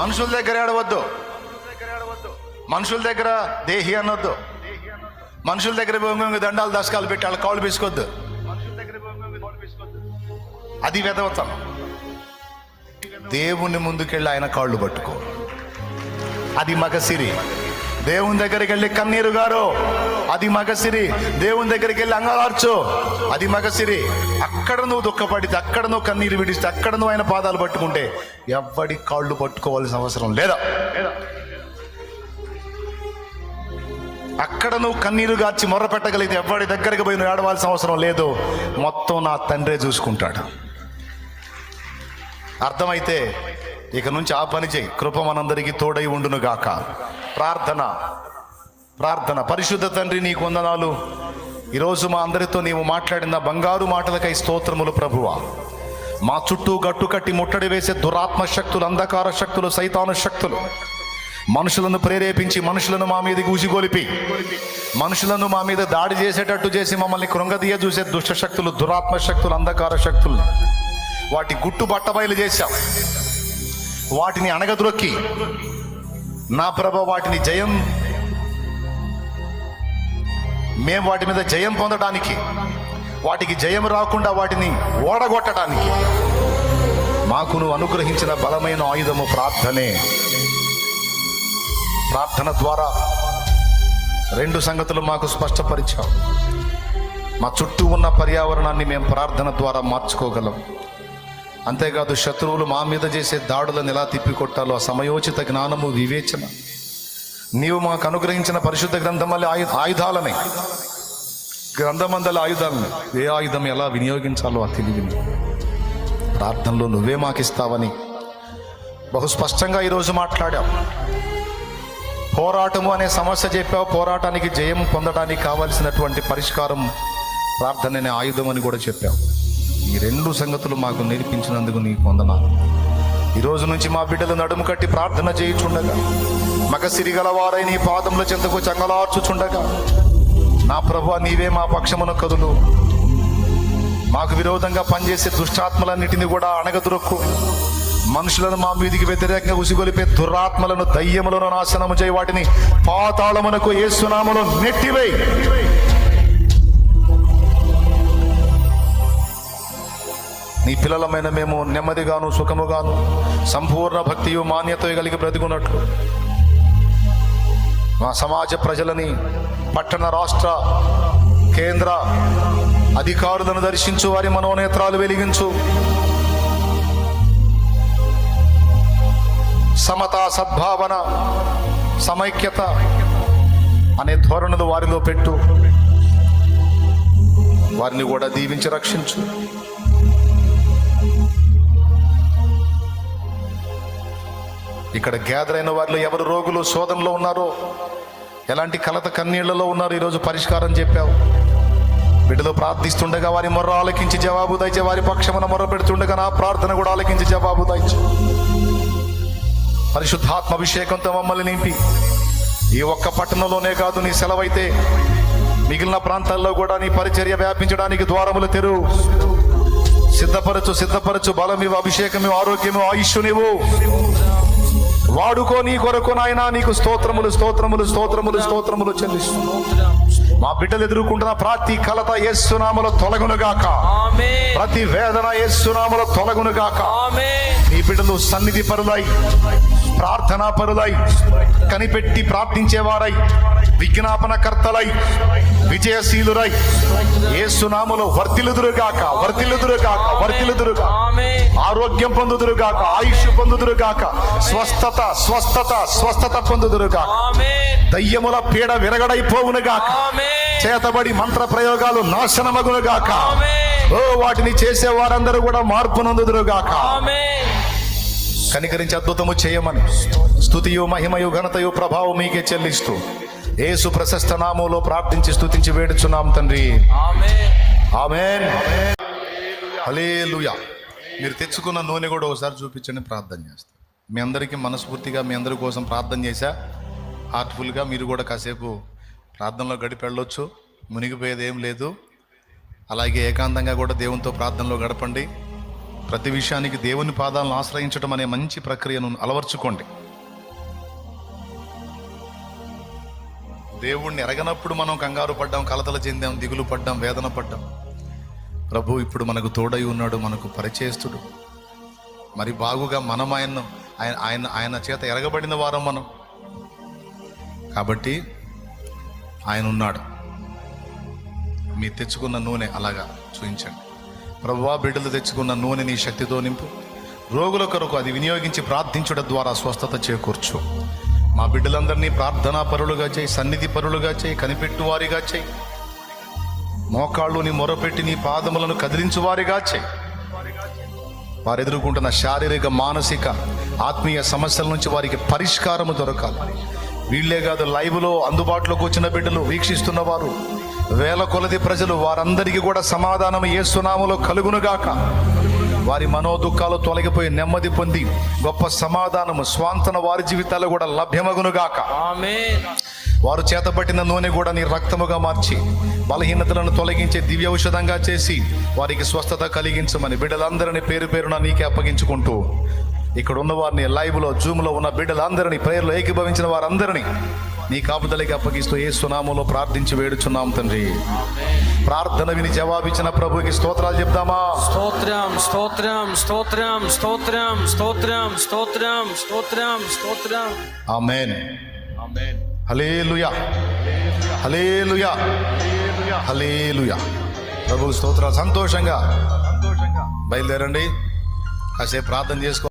మనుషుల దగ్గర ఏడవద్దు. మనుషుల దగ్గర దేహి అనొద్దు. మనుషుల దగ్గర దండాలు దశకాలు పెట్టి వాళ్ళ కాళ్ళు పీసుకోవద్దు అది వెదవతనం దేవుని ముందుకెళ్ళి ఆయన కాళ్ళు పట్టుకో. అది మగసిరి. దేవుని దగ్గరికి వెళ్ళి కన్నీరు గారు. అది మగసిరి. దేవుని దగ్గరికి వెళ్ళి అంగలార్చు. అది మగసిరి. అక్కడ నువ్వు దుఃఖపడితే అక్కడ నువ్వు కన్నీరు విడిస్తే అక్కడ నువ్వు ఆయన పాదాలు పట్టుకుంటే ఎవ్వడి కాళ్ళు పట్టుకోవాల్సిన అవసరం లేదా? అక్కడ నువ్వు కన్నీరు గార్చి మొర్ర పెట్టగలిగితే ఎవ్వడి దగ్గరికి పోయి నువ్వు ఏడవాల్సిన అవసరం లేదు. మొత్తం నా తండ్రే చూసుకుంటాడు. అర్థమైతే ఇక నుంచి ఆ పని చేయి. కృప మనందరికీ తోడై ఉండును గాక ప్రార్థన. ప్రార్థన. పరిశుద్ధ తండ్రి నీకు వందనాలు. ఈరోజు మా అందరితో నీవు మాట్లాడిన బంగారు మాటలకై స్తోత్రములు ప్రభువా. మా చుట్టూ గట్టు కట్టి ముట్టడి వేసే దురాత్మ శక్తులు అంధకార శక్తులు సైతాను శక్తులు. మనుషులను ప్రేరేపించి మనుషులను మా మీద గూసిగొలిపి మనుషులను మా మీద దాడి చేసేటట్టు చేసి మమ్మల్ని కృంగదీయ చూసే దుష్ట శక్తులు దురాత్మ శక్తులు అంధకార శక్తులు. వాటి గుట్టు బట్టబయలు చేశాం వాటిని అణగద్రొక్కి నా ప్రభ వాటిని జయం మేము వాటి మీద జయం పొందడానికి వాటికి జయం రాకుండా వాటిని ఓడగొట్టడానికి మాకు నువ్వు అనుగ్రహించిన బలమైన ఆయుధము ప్రార్థనే. ప్రార్థన ద్వారా రెండు సంగతులు మాకు స్పష్టపరిచావు. మా చుట్టూ ఉన్న పర్యావరణాన్ని మేము ప్రార్థన ద్వారా మార్చుకోగలం. అంతేకాదు శత్రువులు మా మీద చేసే దాడులను ఎలా తిప్పికొట్టాలో సమయోచిత జ్ఞానము వివేచన నీవు మాకు అనుగ్రహించిన పరిశుద్ధ గ్రంథం వల్ల ఆయు ఆయుధాలని. గ్రంథమందల ఆయుధాలని. ఏ ఆయుధం ఎలా వినియోగించాలో ఆ తెలివిని. ప్రార్థనలో నువ్వే మాకిస్తావని బహు స్పష్టంగా ఈరోజు మాట్లాడాం. పోరాటము అనే సమస్య చెప్పావు. పోరాటానికి జయం పొందడానికి కావలసినటువంటి పరిష్కారం ప్రార్థన అనే ఆయుధం అని కూడా చెప్పావు. ఈ రెండు సంగతులు మాకు నేర్పించినందుకు నీకు వందనాలు. ఈ రోజు నుంచి మా బిడ్డలు నడుము కట్టి ప్రార్థన చేయుచుండగా మగ సిరిగలవారై నీ పాదముల చెంతకు చంగలార్చుచుండగా నా ప్రభు నీవే మా పక్షమున కదులు. మాకు విరోధంగా పనిచేసే దుష్టాత్మలన్నిటిని కూడా అణగదురొక్కు మనుషులను మా మీదికి వ్యతిరేకంగా ఉసిగొలిపే దురాత్మలను దయ్యములను నాశనము చేయి వాటిని పాతాళమునకు ఏసునామలో నెట్టివేయి. నీ పిల్లలమైన మేము నెమ్మదిగాను సుఖముగాను సంపూర్ణ భక్తియు మాన్యత కలిగి బ్రతుకున్నట్లు. మా సమాజ ప్రజలని పట్టణ రాష్ట్ర కేంద్ర అధికారులను దర్శించు వారి మనోనేత్రాలు వెలిగించు. సమత సద్భావన సమైక్యత అనే ధోరణులు వారిలో పెట్టు. వారిని కూడా దీవించి రక్షించు. ఇక్కడ గ్యాదర్ అయిన వారిలో ఎవరు రోగులు శోధనలో ఉన్నారో? ఎలాంటి కలత కన్నీళ్ళలో ఉన్నారు? ఈరోజు పరిష్కారం చెప్పావు. బిడ్డలో ప్రార్థిస్తుండగా వారి మొర్ర ఆలకించి జవాబు దయచే వారి పక్షమున మొర్ర పెడుతుండగా నా ప్రార్థన కూడా ఆలకించి జవాబు దయచే. పరిశుద్ధాత్మ అభిషేకంతో మమ్మల్ని నింపి. ఈ ఒక్క పట్టణంలోనే కాదు నీ సెలవైతే. మిగిలిన ప్రాంతాల్లో కూడా నీ పరిచర్య వ్యాపించడానికి ద్వారములు తెరువు సిద్ధపరచు సిద్ధపరచు బలమివు అభిషేకము ఆరోగ్యము ఆయుష్ నీవు వాడుకో నీ కొరకు నాయనా నీకు స్తోత్రములు స్తోత్రములు స్తోత్రములు స్తోత్రములు చెల్లిస్తూ మా బిడ్డలు ఎదుర్కొంటున్న ప్రతి కలత యేసునామలో తొలగునుగాక ప్రతి వేదన యేసునామలో తొలగునుగాక నీ బిడ్డలు సన్నిధి పరులై ప్రార్థనా పరులై కనిపెట్టి ప్రార్థించేవారై విజ్ఞాపన కర్తలై విజయశీలురై ఏసునామలో వర్తిలుదురుగాక వర్తిలుదురుగాక వర్తిలుదురుగాక ఆమేన్. ఆరోగ్యం పొందుదురుగాక ఆయుష్ పొందుదురుగాక స్వస్థత స్వస్థత స్వస్థత పొందుదురుగాక. దయ్యముల పీడ విరగడైపోవునుగాక. చేతబడి మంత్ర ప్రయోగాలు నాశనమగునుగాక. ఓ వాటిని చేసే వారందరూ కూడా మార్పు నందుదురుగాక. కనికరించి అద్భుతము చేయమని. స్తుతియు మహిమయు ఘనతయు ప్రభావం మీకే చెల్లిస్తూ ఏసు ప్రశస్త నామంలో ప్రార్థించి స్థుతించి వేడుచున్నాం తండ్రి. ఆమెన్. హల్లెలూయా. మీరు తెచ్చుకున్న నూనె కూడా ఒకసారి చూపించండి ప్రార్థన చేస్తాను మీ అందరికీ మనస్ఫూర్తిగా మీ అందరి కోసం ప్రార్థన చేశా. హార్ట్ఫుల్గా మీరు కూడా కాసేపు ప్రార్థనలో గడిపి వెళ్ళొచ్చు మునిగిపోయేది ఏం లేదు. అలాగే ఏకాంతంగా కూడా దేవునితో ప్రార్థనలో గడపండి. ప్రతి విషయానికి దేవుని పాదాలను ఆశ్రయించడం అనే మంచి ప్రక్రియను అలవర్చుకోండి. దేవుణ్ణి ఎరగనప్పుడు మనం కంగారు పడ్డాం కలతలు చెందాం దిగులు పడ్డాం వేదన పడ్డాం. ప్రభు ఇప్పుడు మనకు తోడై ఉన్నాడు మనకు పరిచేస్తుడు మరి బాగుగా మనం ఆయన్ను ఆయన ఆయన ఆయన చేత ఎరగబడిన వారం మనం. కాబట్టి ఆయన ఉన్నాడు. మీ తెచ్చుకున్న నూనె అలాగా చూపించండి ప్రభువా బిడ్డలు తెచ్చుకున్న నూనె నీ శక్తితో నింపు. రోగుల కొరకు అది వినియోగించి ప్రార్థించడం ద్వారా స్వస్థత చేకూర్చు. మా బిడ్డలందరినీ ప్రార్థనా పరులుగా చేయి సన్నిధి పరులుగా చేయి కనిపెట్టు వారిగా చేయి. మోకాళ్ళు నీ మొరపెట్టి నీ పాదములను కదిలించు వారిగా చేయి. వారు ఎదుర్కొంటున్న శారీరక మానసిక ఆత్మీయ సమస్యల నుంచి వారికి పరిష్కారము దొరకాలి. వీళ్ళే కాదు లైవ్లో అందుబాటులోకి వచ్చిన బిడ్డలు వీక్షిస్తున్నవారు వేల కొలది ప్రజలు వారందరికీ కూడా సమాధానం ఏ సునాములో కలుగునుగాక. వారి మనోదుఖాలు తొలగిపోయి నెమ్మది పొంది గొప్ప సమాధానము స్వాంతన వారి జీవితాలు కూడా లభ్యమగునుగాక. వారు చేతపట్టిన నూనె కూడా నీ రక్తముగా మార్చి బలహీనతలను తొలగించే దివ్య ఔషధంగా చేసి వారికి స్వస్థత కలిగించమని బిడ్డలందరినీ పేరు పేరున నీకే అప్పగించుకుంటూ ఇక్కడ ఉన్న వారిని లైవ్లో జూమ్లో ఉన్న బిడ్డలందరినీ ప్రేయర్లో ఏకీభవించిన వారందరినీ నీ కాపుదలకి అప్పగిస్తూ ఏ సునామంలో ప్రార్థించి వేడుచున్నాం తండ్రి. ప్రార్థన విని జవాబిచ్చిన ప్రభుకి స్తోత్రాలు చెప్దామా? స్తోత్రం స్తోత్రం స్తోత్రం స్తోత్రం స్తోత్రం స్తోత్రం స్తోత్రం స్తోత్రం. ఆమెన్. హలేలుయా హలేలుయా హలేలుయా ప్రభు స్తోత్రాలు. సంతోషంగా. బయలుదేరండి. కాసేపు ప్రార్థన చేసుకో